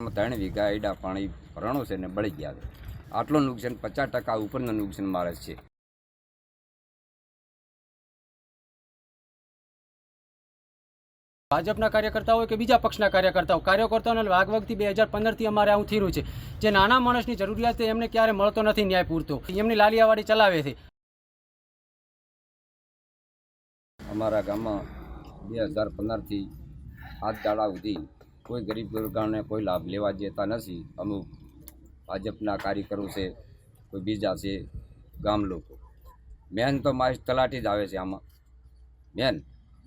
ત્રણ વીઘા આઈડા પાણી ભરણું છે ને બળી ગયા છે. આટલું નુકસાન પચાસ ટકા ઉપરનું નુકસાન મારે છે. ભાજપના કાર્યકર્તાઓ કે બીજા પક્ષના કાર્યકર્તાઓ? કાર્યકર્તાઓને વાગવગથી બે હજાર પંદરથી અમારે આવું થયું છે. જે નાના માણસની જરૂરિયાત છે એમને ક્યારે મળતો નથી ન્યાય પૂરતો. એમની લાલિયાવાડી ચલાવે છે. અમારા ગામમાં બે હજાર પંદરથી હાથ દાડા સુધી કોઈ ગરીબ વર્ગને કોઈ લાભ લેવા જતા નથી. અમુક ભાજપના કાર્યકરો છે, કોઈ બીજા છે, ગામ લોકો. મેન તો મારી તલાટી જ આવે છે આમાં. મેન.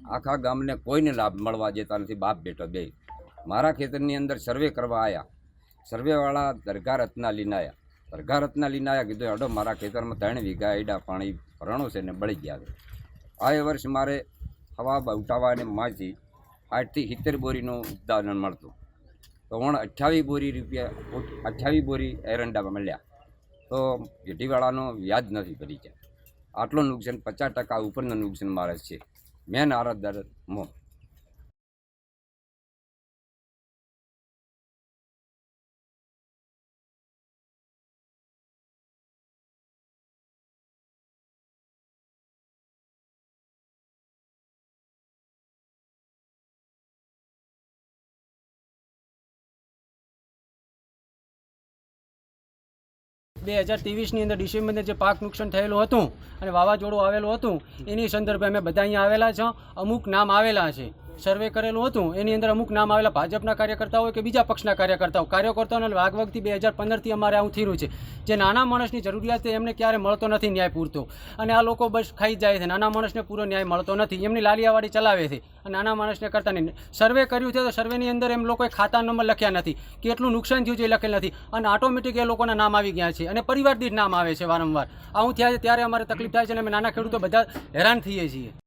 આખા ગામને કોઈને લાભ મળવા જતા નથી, બાપ બેટો બે. મારા ખેતરની અંદર સર્વે કરવા આવ્યા સર્વેવાળા દરગાહ રત્ના લીનાયા દરગાહ રત્ના લીનાયા કીધું, અડો, મારા ખેતરમાં ત્રણ વીઘા એડા પાણી ભરણો છે ને બળી ગયા છે. આ વર્ષ મારે હવા ઉઠાવા અને માંથી આઠથી સિત્તેર બોરીનું ઉત્પાદન મળતું. તો અઠ્યાવીસ બોરી રૂપિયા અઠ્યાવીસ બોરી એરંડામાં મળ્યા. તો પેઢીવાળાનો વ્યાજ નથી ભરી જાય આટલું નુકસાન, પચાસ ટકા ઉપરનું નુકસાન મારે છે. મેન આરતદાર મો બે હજાર ત્રેવીસની અંદર ડિસેમ્બરની જે પાક નુકસાન થયેલું હતું અને વાવાઝોડું આવેલું હતું, એની સંદર્ભે અમે બધા અહીંયા આવેલા છે. અમુક નામ આવેલા છે. સર્વે કરેલું હતું. એની અંદર અમુક નામ આવેલા ભાજપના કાર્યકર્તાઓ કે બીજા પક્ષના કાર્યકર્તાઓ. કાર્યકર્તાઓને વાગવગથી બે હજાર પંદરથી અમારે આવું થયું છે. જે નાના માણસની જરૂરિયાત એમને ક્યારે મળતો નથી ન્યાય પૂરતો. અને આ લોકો બસ ખાઈ જાય છે. નાના માણસને પૂરો ન્યાય મળતો નથી. એમની લાલિયાવાડી ચલાવે છે. અને નાના માણસને કરતા નહીં. સર્વે કર્યું છે તો સર્વેની અંદર એમ લોકોએ ખાતા નંબર લખ્યા નથી. કેટલું નુકસાન થયું છે એ લખેલ નથી. અને ઓટોમેટિક એ લોકોના નામ આવી ગયા છે. અને પરિવાર દીઠ નામ આવે છે વારંવાર. આવું થયા છે ત્યારે અમારે તકલીફ થાય છે અને અમે નાના ખેડૂતો બધા હેરાન થઈએ છીએ.